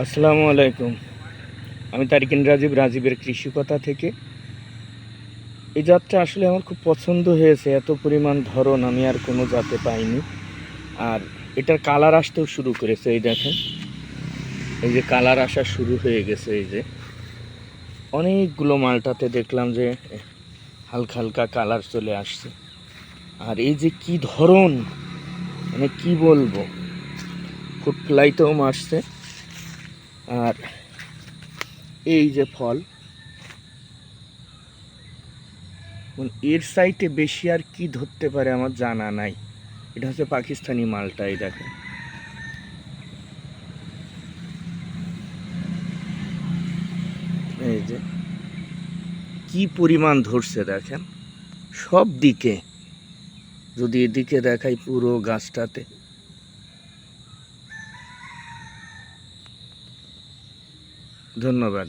আসসালামু আলাইকুম। আমি তারিকিন রাজীব, রাজীবের কৃষিকতা থেকে। এই জাতটা আসলে আমার খুব পছন্দ হয়েছে, এত পরিমাণ ধরন আমি আর কোনো জাতে পাইনি। আর এটার কালার আসতেও শুরু করেছে, এই দেখেন। এই যে কালার আসা শুরু হয়ে গেছে, এই যে। অনেকগুলো মালটাতে দেখলাম যে হালকা হালকা কালার চলে আসছে। আর এই যে কি ধরন মানে কি বলব? খুব ফ্লাইতেও মারছে। আর এই যে ফল মানে এর সাইটে বেশি আর কি ধরতে পারে আমার জানা নাই। এটা হচ্ছে পাকিস্তানি মালটা, এই দেখেন। এই যে, কি পরিমাণ ধরছে দেখেন? সব দিকে যদি এদিকে দেখাই পুরো গাছটাতে। ধন্যবাদ।